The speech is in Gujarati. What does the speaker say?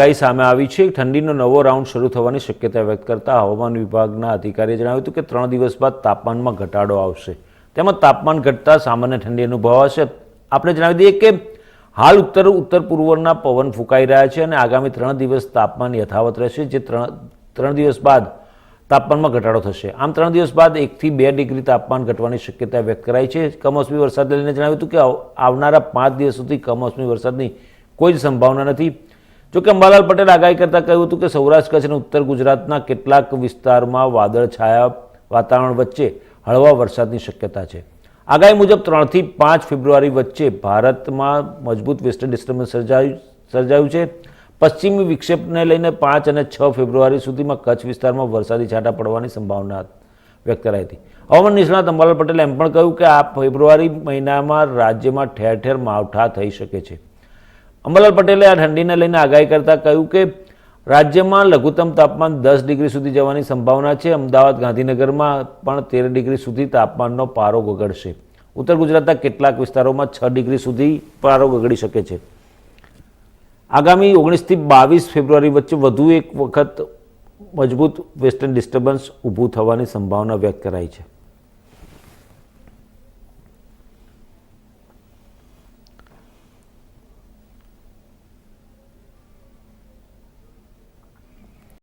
આગાહી સામે આવી છે. ઠંડીનો નવો રાઉન્ડ શરૂ થવાની શક્યતા વ્યક્ત કરતા હવામાન વિભાગના અધિકારીએ જણાવ્યું હતું કે ત્રણ દિવસ બાદ તાપમાનમાં ઘટાડો આવશે. તેમાં તાપમાન ઘટતા સામાન્ય ઠંડી અનુભવાશે. આપણે જણાવી દઈએ કે હાલ ઉત્તર ઉત્તર પૂર્વના પવન ફૂંકાઈ રહ્યા છે અને આગામી ત્રણ દિવસ તાપમાન યથાવત રહેશે, જે ત્રણ ત્રણ દિવસ બાદ તાપમાનમાં ઘટાડો થશે. આમ ત્રણ દિવસ બાદ એકથી બે ડિગ્રી તાપમાન ઘટવાની શક્યતા વ્યક્ત કરાઈ છે. કમોસમી વરસાદ લઈને જણાવ્યું હતું કે આવનારા પાંચ દિવસ સુધી કમોસમી વરસાદની કોઈ જ સંભાવના નથી. જોકે અંબાલાલ પટેલ આગાહી કરતાં કહ્યું હતું કે સૌરાષ્ટ્ર કચ્છ અને ઉત્તર ગુજરાતના કેટલાક વિસ્તારમાં વાદળછાયા વાતાવરણ વચ્ચે હળવા વરસાદની શક્યતા છે. આગાહી મુજબ ત્રણથી પાંચ ફેબ્રુઆરી વચ્ચે ભારતમાં મજબૂત વેસ્ટર્ન ડિસ્ટર્બન્સ સર્જાયું સર્જાયું છે. પશ્ચિમી વિક્ષેપને લઈને પાંચ અને છ ફેબ્રુઆરી સુધીમાં કચ્છ વિસ્તારમાં વરસાદી છાંટા પડવાની સંભાવના વ્યક્ત કરાઈ હતી. હવામાન નિષ્ણાત અંબાલાલ પટેલે એમ પણ કહ્યું કે આ ફેબ્રુઆરી મહિનામાં રાજ્યમાં ઠેર ઠેર માવઠા થઈ શકે છે. અંબાલાલ પટેલે આ ઠંડીને લઈને આગાહી કરતાં કહ્યું કે રાજ્યમાં લઘુત્તમ તાપમાન દસ ડિગ્રી સુધી જવાની સંભાવના છે. અમદાવાદ, ગાંધીનગરમાં પણ તેર ડિગ્રી સુધી તાપમાનનો પારો ગગડશે. ઉત્તર ગુજરાતના કેટલાક વિસ્તારોમાં છ ડિગ્રી સુધી પારો ગગડી શકે છે. આગામી ઓગણીસથી બાવીસ ફેબ્રુઆરી વચ્ચે વધુ એક વખત મજબૂત વેસ્ટર્ન ડિસ્ટર્બન્સ ઊભું થવાની સંભાવના વ્યક્ત કરાઈ છે.